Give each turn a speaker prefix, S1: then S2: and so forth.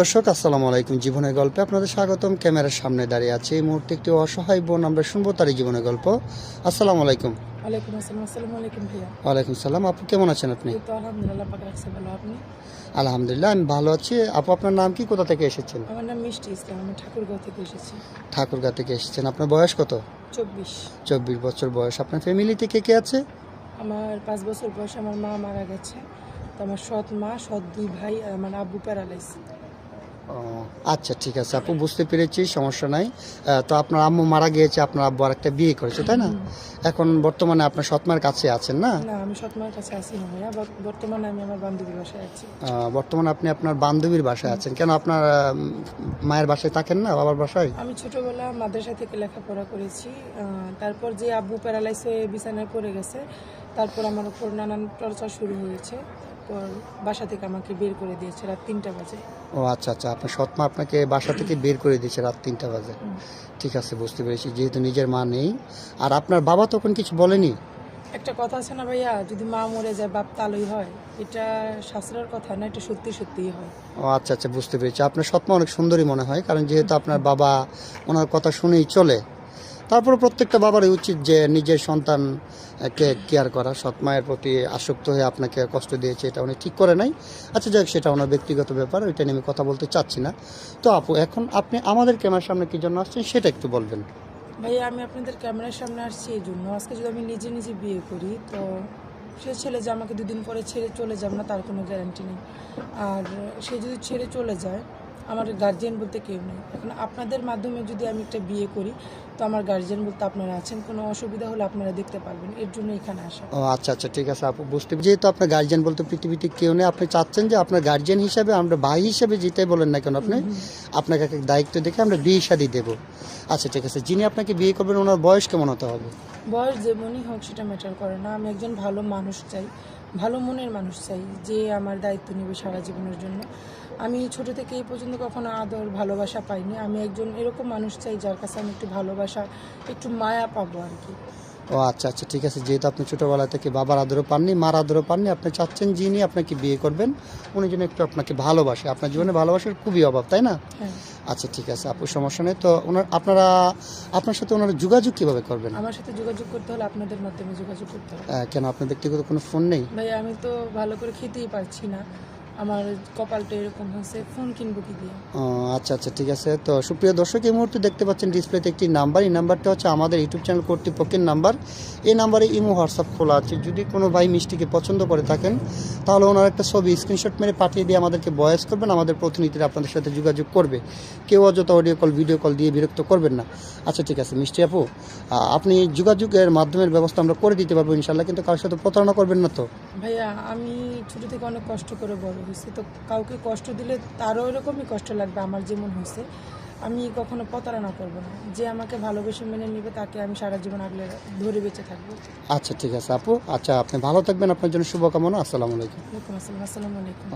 S1: দর্শক আসসালামু আলাইকুম। জীবনের গল্পে আপনাদের স্বাগতম। ক্যামেরার সামনে দাঁড়িয়ে আছে এই মুহূর্তে একটি অসহায় বোন। আমরা শুনব তারই জীবনের গল্প। আসসালামু আলাইকুম।
S2: ওয়ালাইকুম
S1: সালাম আপু কেমন আছেন আপনি?
S2: আলহামদুলিল্লাহ
S1: আমি ভালো আছি। আপু আপনার নাম কি? কোথা থেকে এসেছেন?
S2: আমার নাম মিষ্টি ইসলাম। আমি ঠাকুরগাঁও থেকে এসেছি।
S1: ঠাকুরগা থেকে এসেছেন। আপনার বয়স কত?
S2: চব্বিশ।
S1: চব্বিশ বছর বয়স। আপনার ফ্যামিলিতে কে কে আছে?
S2: আমার পাঁচ বছর বয়সে আমার মা মারা গেছে। আমার সৎ মা সৎ দুই ভাই আর আমার আব্বু প্যারালাইজ
S1: ও, আচ্ছা ঠিক আছে আপু বুঝতে পেরেছি সমস্যা নাই। তো আপনার আম্মু মারা গিয়েছে আপনার আব্বু আরেকটা বিয়ে করেছে তাই না? এখন বর্তমানে আপনার সৎমার কাছে আছেন না?
S2: না আমি সৎ মার কাছে আছি বর্তমানে আমি আমার বান্ধবীর বাসায় আছি।
S1: বর্তমানে আপনি আপনার বান্ধবীর বাসায় আছেন। কেন আপনার মায়ের বাসায় থাকেন না বাবার বাসায়?
S2: আমি ছোটবেলা মাদ্রাসা থেকে লেখাপড়া করেছি তারপর যে আব্বু প্যারালাইজ হয়ে বিছানায় পড়ে গেছে তারপর আমার উপর নানান চর্চা শুরু হয়েছে। বাসা থেকে আমাকে বের করে দিয়েছে রাত তিনটা বাজে।
S1: ও আচ্ছা আচ্ছা আপনার সৎমা আপনাকে বাসা থেকে বের করে দিয়েছে রাত তিনটা বাজে। ঠিক আছে বুঝতে পেরেছি যেহেতু নিজের মা নেই। আর আপনার বাবা তখন কিছু বলেনি?
S2: একটা কথা আছে না ভাইয়া যদি মা মরে যায় বাপ তালই হয়। এটা শাস্ত্রের কথা না এটা সত্যি সত্যিই হয়।
S1: ও আচ্ছা আচ্ছা বুঝতে পেরেছি। আপনার সৎমা অনেক সুন্দরী মনে হয় কারণ যেহেতু আপনার বাবা ওনার কথা শুনেই চলে তারপরে প্রত্যেকটা বাবারই উচিত যে নিজের সন্তানকে কেয়ার করা। সৎ মায়ের প্রতি আসক্ত হয়ে আপনাকে কষ্ট দিয়েছে, এটা উনি ঠিক করে নাই। আচ্ছা যাক সেটা ওনার ব্যক্তিগত ব্যাপার, ওইটা নিয়ে আমি কথা বলতে চাচ্ছি না। তো আপু, এখন আপনি আমাদের ক্যামেরার সামনে কী জন্য আসছেন, সেটা একটু বলবেন।
S2: ভাইয়া আমি আপনাদের ক্যামেরার সামনে আসছি এই জন্য। আজকে যদি আমি নিজে নিজে বিয়ে করি, তো সে ছেলে যে আমাকে দুদিন পরে ছেড়ে চলে যাবে না, তার কোনো গ্যারান্টি নেই। আর সে যদি ছেড়ে চলে যায় আমার গার্জিয়ান বলতে কেউ নেই। এখন আপনাদের মাধ্যমে যদি আমি একটা বিয়ে করি তো আমার গার্জিয়ান বলতে আপনারা আছেন কোনো অসুবিধা হলে আপনারা দেখতে পারবেন এর জন্য এখানে আসা।
S1: ও আচ্ছা আচ্ছা ঠিক আছে আপু বুঝতে যেহেতু আপনার গার্জিয়ান বলতে পৃথিবীতে কেউ নেই আপনি চাচ্ছেন যে আপনার গার্জিয়ান হিসাবে আমরা ভাই হিসাবে যেটাই বলেন না কেন আপনি আপনাকে দায়িত্ব দেখে আমরা বিয়ে শাদি দেবো। আচ্ছা ঠিক আছে যিনি আপনাকে বিয়ে করবেন ওনার বয়স কেমন হতে হবে?
S2: বয়স যেমনই হোক সেটা ম্যাটার করে না। আমি একজন ভালো মানুষ চাই। ভালো মনের মানুষ চাই, যে আমার দায়িত্ব নেবে সারা জীবনের জন্য। আমি ছোট থেকে এই পর্যন্ত কখনো আদর, ভালোবাসা পাইনি। আমি একজন এরকম মানুষ চাই যার কাছে আমি একটু ভালোবাসা, একটু মায়া পাবো আর কি।
S1: ও আচ্ছা আচ্ছা ঠিক আছে। যেহেতু আপনি ছোটোবেলা থেকে বাবার আদরও পাননি মার আদরও পাননি আপনি চাচ্ছেন যিনি আপনাকে বিয়ে করবেন উনি যেন একটু আপনাকে ভালোবাসে। আপনার জীবনে ভালোবাসার খুবই অভাব তাই না?
S2: হ্যাঁ।
S1: আচ্ছা ঠিক আছে আপু সমস্যা নেই। তো ওনার আপনারা আপনার সাথে ওনারা যোগাযোগ কীভাবে করবেন?
S2: আমার সাথে যোগাযোগ করতে হলে আপনাদের মাধ্যমে যোগাযোগ করতে হবে।
S1: কেন আপনার ব্যক্তিগত কোনো ফোন নেই?
S2: ভাই আমি তো ভালো করে খেতেই পারছি না। আমার কপালটা এরকম হয়েছে ফোন কিনবো কি দিয়ে?
S1: ও, আচ্ছা আচ্ছা ঠিক আছে। তো সুপ্রিয় দর্শক এই মুহূর্তে দেখতে পাচ্ছেন ডিসপ্লেতে একটি নাম্বার। এই নাম্বারটা হচ্ছে আমাদের ইউটিউব চ্যানেল কর্তৃপক্ষের নাম্বার। এই নাম্বারে ইমো হোয়াটসঅ্যাপ খোলা আছে। যদি কোনো ভাই মিষ্টিকে পছন্দ করে থাকেন তাহলে ওনার একটা ছবি স্ক্রিনশট মেরে পাঠিয়ে দিয়ে আমাদেরকে বয়স করবেন। আমাদের প্রতিনিধিরা আপনাদের সাথে যোগাযোগ করবে। কেউ অযথা অডিও কল ভিডিও কল দিয়ে বিরক্ত করবেন না। আচ্ছা ঠিক আছে মিষ্টি আপু আপনি যোগাযোগের মাধ্যমের ব্যবস্থা আমরা করে দিতে পারব ইনশাল্লাহ কিন্তু কারোর সাথে প্রতারণা করবেন না তো?
S2: ভাইয়া আমি ছোট থেকে অনেক কষ্ট করে বড়। হয়েছি তো কাউকে কষ্ট দিলে তারও এরকমই কষ্ট লাগবে আমার যেমন হয়েছে। আমি কখনো প্রতারণা করব না। যে আমাকে ভালোবেসে মেনে নেবে তাকে আমি সারা জীবন আগলে ধরে বেঁচে থাকব।
S1: আচ্ছা ঠিক আছে আপু। আচ্ছা আপনি ভালো থাকবেন। আপনার জন্য শুভকামনা। আসসালামু আলাইকুম।
S2: ওয়ালাইকুম আসসালাম। আসসালামু আলাইকুম।